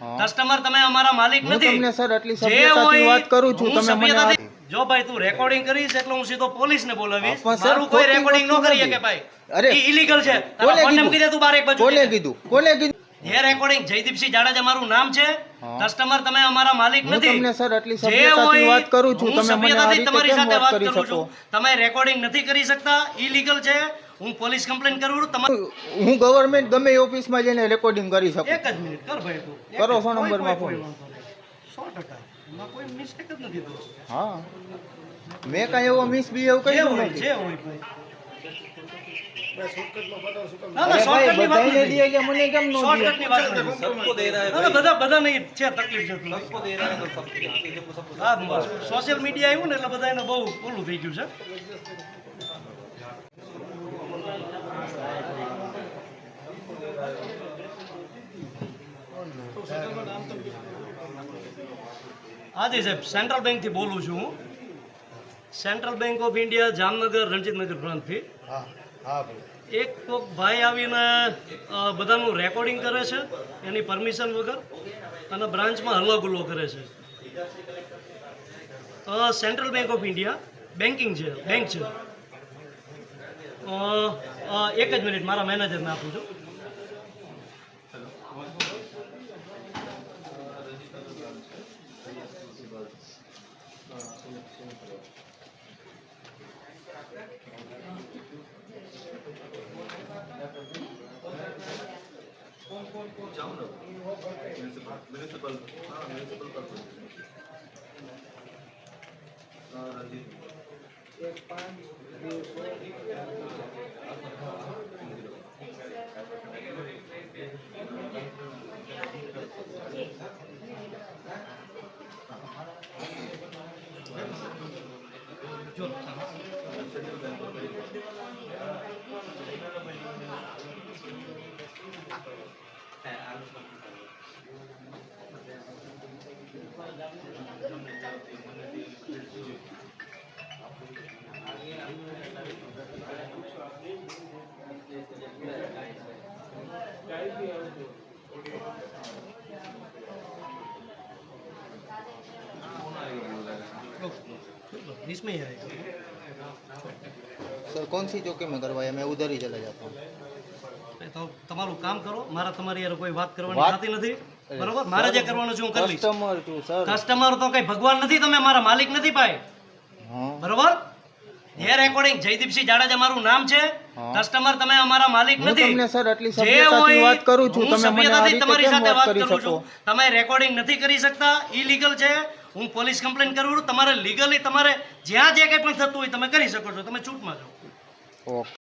Customer તમે અમારા માલિક નથી. તમને સર એટલી સભ્યતાથી વાત કરું છું તમે મને જો ભાઈ તું રેકોર્ડિંગ કરીશ એટલે હું સીધો પોલીસને બોલાવીશ. મારું કોઈ રેકોર્ડિંગ ન કરી શકે ભાઈ. અરે, ઇલીગલ છે. કોને કીધું? તું બાર એક બાજુ કોને કીધું? કોને કીધું? એ રેકોર્ડિંગ જયદીપસિંહ જાડેજા મારું નામ છે. કસ્ટમર તમે અમારા માલિક નથી. તમને સર એટલી સભ્યતાથી વાત કરું છું તમે મને તમારી સાથે વાત કરી છું. તમે રેકોર્ડિંગ નથી કરી શકતા. ઇલીગલ છે. હું પોલીસ કમ્પ્લેન કરું છું તમારે હું ગવર્મેન્ટ ગમે એ ઓફિસમાં જઈને રેકોર્ડિંગ કરી શકું. એક જ મિનિટ કર ભાઈ તું. કરો ફોન સો નંબરમાં ફોન. સો ટકા. એમાં કોઈ મિસ્ટેક જ નથી હા. મેં કાંઈ એવો મિસ બી એવું હોય નથી. જે હોય ભાઈ. સોશિયલ મીડિયા આવ્યું ને એટલે બધા એને બહુ ઓલું થઈ ગયું છે. હાજી સાહેબ સેન્ટ્રલ બેંકથી બોલું છું. હું central bank of India Jamnagar Ranjitnagar બ્રાન્ચથી એક કોક ભાઈ આવીને બધાનું રેકોર્ડિંગ કરે છે એની પરમિશન વગર અને બ્રાન્ચમાં હલ્લો ગુલ્લો કરે છે. Central bank of India banking છે બેંક છે. એક જ મિનિટ મારા મેનેજરને આપું છું. જો इसमें ही Guys, we are doing. Sir कौन सी चौकी में करवाया मैं उधर ही चला जाता हूँ એ તો તમારું કામ કરો મારા તમારી યાર કોઈ વાત કરવાની વાત- થતી નથી બરોબર મારે જે કરવાનું છે હું કરી લઈશ કસ્ટમર છું સર કસ્ટમર તો કઈ ભગવાન નથી તમે મારા માલિક નથી ભાઈ હા બરોબર એ રેકોર્ડિંગ જયદીપસિંહ જાડેજા મારું નામ છે હા. કસ્ટમર તમે અમારા માલિક હું નથી તમને સર આટલી જે સભ્યતાથી હોય, વાત કરું છું હું તમે મને આ સભ્યતાથી રીતે તમારી કેમ સાથે વાત વાત કરી કરું શકો છું તમે રેકોર્ડિંગ નથી કરી શકતા ઈલીગલ છે હું પોલીસ કમ્પ્લેન કરું છું, તમારે લીગલી તમારે જ્યાં જે કંઈ પણ થતું હોય તમે કરી શકો છો, તમે છૂટમાં છો